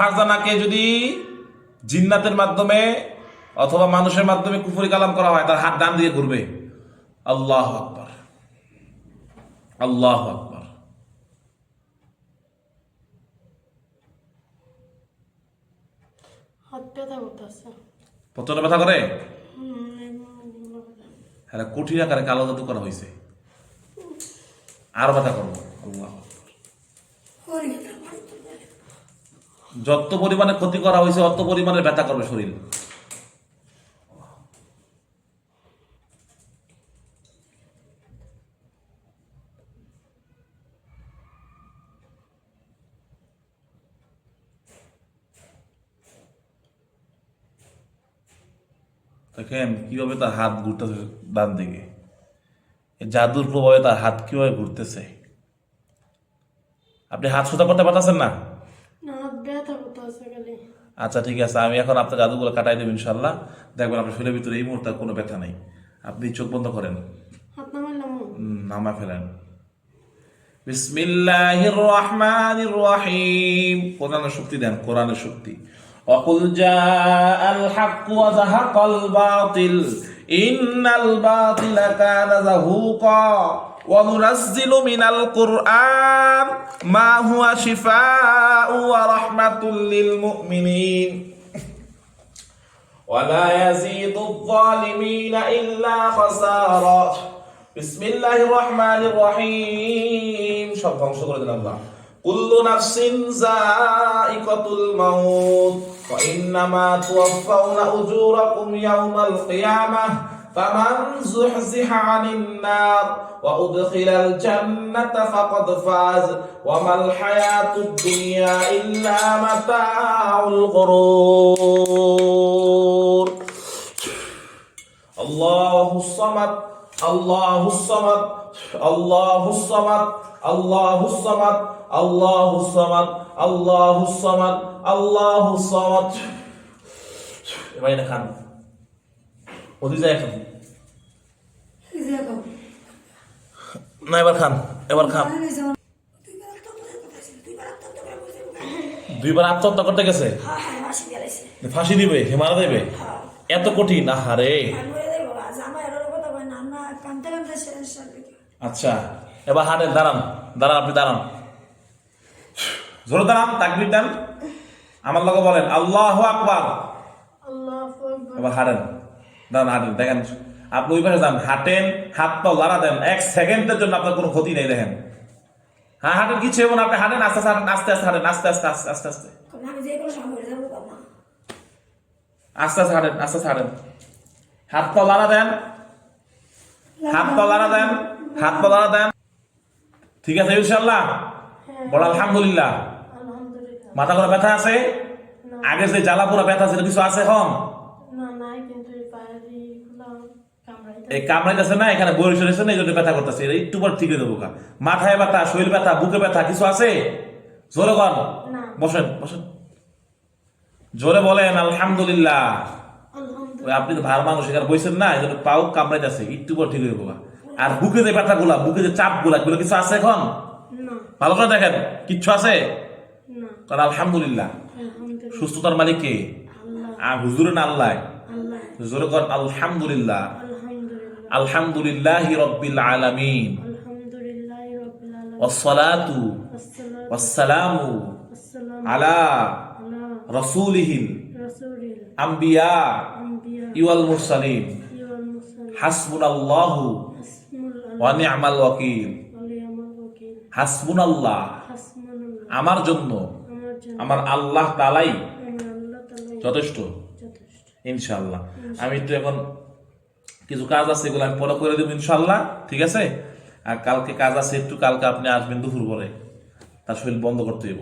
ফারজানাকে যদি জিন্নাতের মাধ্যমে অথবা মানুষের মাধ্যমে কুফরি কালাম করা হয় তার হাত ডান দিকে ঘুরবে। আল্লাহ আকবার। আল্লাহ আকবার। প্রচণ্ড ব্যথা করে? হ্যাঁ কঠিন আকারে কালো জাদু করা হয়েছে আরও ব্যথা করব আল্লাহ আকবার। যত পরিমাণে ক্ষতি করা হয়েছে, অত পরিমাণে ব্যথা করবে শরীর। দেখেন, কীভাবে তার হাত ঘুরতেছে ডান দিকে। জাদুর প্রভাবে তার হাত কীভাবে ঘুরতেছে। আপনি হাত সোজা করতে পারতেছেন না? আচ্ছা ঠিক আছে আমি এখন আপনার জাদুগুলো কাটাই দেবো ইনশাল্লাহ দেখবেন আপনার শরীরের ভিতরে এই মুহূর্তে কোনো ব্যথা নেই। আপনি চোখ বন্ধ করেন। নামা। ফেলেন। বিসমিল্লাহির রহমানির রহিম। কোরআনের শক্তি দেন কোরআনের শক্তি। وقل جاء الحق وزهق الباطل إن الباطل كان زهوقا وننزل من القرآن ما هو شفاء ورحمة للمؤمنين ولا يزيد الظالمين إلا خسارة بسم الله الرحمن الرحيم شكرا شكرا لله দিলাম আল্লাহ كل نفس ذائقة الموت وإنما توفون أجوركم يوم القيامة فمن زحزح عن النار وأدخل الجنة فقد فاز وما الحياة الدنيا إلا متاع الغرور الله الصمد الله الصمد الله الصمد الله الصمد আল্লাহু সামাদ আল্লাহু সামাদ আল্লাহু সামাদ। এবার এটা খান। ওদি যায় খান না, এবার খান এবার খান। দুইবার আত্মহত্যা করতে গেছে? ফাঁসি দিবে, হে মারা দেবে এত কঠিন, আহারে। আচ্ছা এবার হাঁটেন, দাঁড়ান দাঁড়ান, আপনি দাঁড়ান। জোরে দাঁড়ান তাকবির দেন। আমার লগে বলেন আল্লাহ আকবার। এবার হাঁটেন। দাঁড়ান হাঁটেন দেখেন। আপনি ওই পাশে যান হাঁটেন হাত লাড়া দেন। এক সেকেন্ডের জন্য আপনার কোনো ক্ষতি নেই দেখেন। হ্যাঁ হাঁটেন কিছু এবং আপনি হাঁটেন আস্তে আস্তে আস্তে আস্তে হাঁটেন আস্তে আস্তে আস্তে আস্তে আস্তে। আস্তে আস্তে হাঁটেন আস্তে আস্তে হাঁটেন। হাত পা লাড়া দেন। হাত পা লাড়া দেন হাত পা লাড়া দেন। ঠিক আছে ইনশাল্লাহ বড় আলহামদুলিল্লাহ আলহামদুলিল্লাহ। মাথা করে ব্যথা আছে? আগে যে জ্বালা পোড়া ব্যথা ছিল কিছু আছে এখন? এই কামড়াইতেছে। না এখানে বই রয়েছে না এই জন্য ব্যথা করতেছে। একটু পর ঠিক হয়ে দেবো মাথায় ব্যথা শরীর ব্যথা বুকে ব্যথা কিছু আছে? জোরে না। বসেন বসেন। জোরে বলেন আলহামদুলিল্লাহ। আপনি তো ভার মানুষ এখানে বইছেন না এই জন্য পাও কামড়াইতেছে একটু পর ঠিক হয়ে যাব আর বুকে যে ব্যথা গুলা বুকে যে চাপগুলা এগুলো কিছু আছে এখন? ভালো করে দেখেন কিচ্ছু আছে? না কারণ আলহামদুলিল্লাহ আলহামদুলিল্লাহ সুস্থতার মালিক কে আল্লাহ আর হুজুরের না আল্লাহ আল্লাহ জোরে কর আলহামদুলিল্লাহ আলহামদুলিল্লাহ আলহামদুলিল্লাহ রব্বিল আলামিন আলহামদুলিল্লাহ রাব্বিল আলামিন والصلاة আসসালাতু والسلام আসসালামু على আলা رسوله রাসূলিল الأنبياء আম্বিয়া والمرسلين ওয়াল মুরসালিন حسبنا الله হাসমুল ونعم الوكيل আলিয়ামাল ওয়াকিল حسبنا الله হাসমুনাল্লাহ আমার জন্য আমার আল্লাহ তালাই যথেষ্ট। ইনশাআল্লাহ। আমি একটু এখন কিছু কাজ আছে এগুলো আমি পরে করে দেবো ইনশাআল্লাহ ঠিক আছে? আর কালকে কাজ আছে একটু কালকে আপনি আসবেন দুপুর পরে। তার শরীর বন্ধ করতে হইব।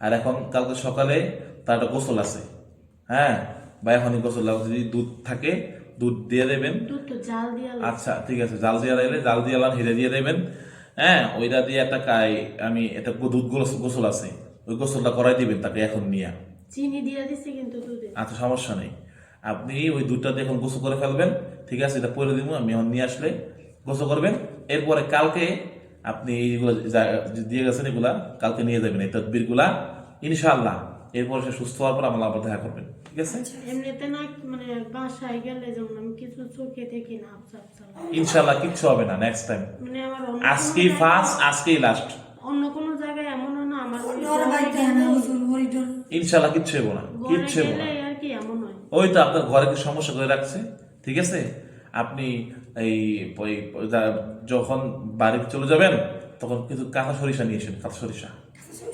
আর এখন কালকে সকালে তার একটা গোসল আছে। হ্যাঁ? বা এখনই গোসল যদি দুধ থাকে দুধ দিয়ে দেবেন। আচ্ছা ঠিক আছে জাল দিয়ে এলে জাল দিয়ে হিরে দিয়ে দেবেন। হ্যাঁ? ওইটা দিয়ে একটা আমি এটা দুধ গোস- গোসল আছে। ওই গোসলটা করাই দিবেন তাকে এখন নিয়ে। চিনি দিয়া দিছে কিন্তু দুধে। আচ্ছা সমস্যা নেই। আপনি ওই দুধটা এখন গোসল করে ফেলবেন ঠিক আছে? এটা পরে দিব আমি এখন নিয়ে আসলে গোসল করবেন। এরপরে কালকে আপনি এইগুলো দিয়ে গেছেন এগুলা কালকে নিয়ে যাবেন এই তদবিরগুলা ইনশাআল্লাহ। এরপর সে সুস্থ হওয়ার পর আমার আবার দেখা করবেন ঠিক আছে? এমনিতে না মানে বাসায় গেলে যেমন আমি কিছু চোখে দেখি না কিচ্ছু হবে না নেক্সট টাইম মানে আমার আজকেই ফার্স্ট আজকেই লাস্ট অন্য কোনো ইনশাল্লাহ কিচ্ছু হব না কিচ্ছু হব না। গেলে আর কি এমন হয়? ওই তো আপনার ঘরে কি সমস্যা করে রাখছে? ঠিক আছে? আপনি এই যখন বাড়িতে চলে যাবেন তখন কিন্তু কাঁথা সরিষা নিয়ে এসেন কাঁথা সরিষা।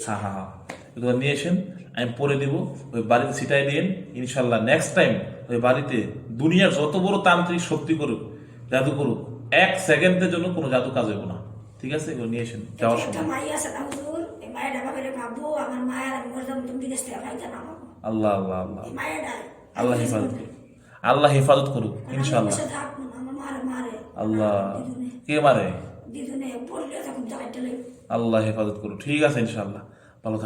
হ্যাঁ হ্যাঁ হ্যাঁ। এগুলো নিয়ে এসেন আমি পরে দিব ওই বাড়িতে ছিটাই দিন ইনশাল্লাহ নেক্সট টাইম ওই বাড়িতে দুনিয়ার যত বড় তান্ত্রিক শক্তি করুক জাদু করুক এক সেকেন্ডের জন্য কোনো জাদু কাজ হইব না। ঠিক আছে? এগুলো নিয়ে এসেন যাওয়ার সময়। মায়ের ডাবা করে ভাববো আমার মায়ের আমি মরে তুমি বিদেশ থেকে ভাইতে না আল্লাহ আল্লাহ আল্লাহ। মায়ের আল্লাহ হেফাজত করুক আল্লাহ হেফাজত করুক ইনশাল্লাহ আল্লাহ। কে মারে? আল্লাহ হেফাজত করুক। ঠিক আছে ইনশাল্লাহ ভালো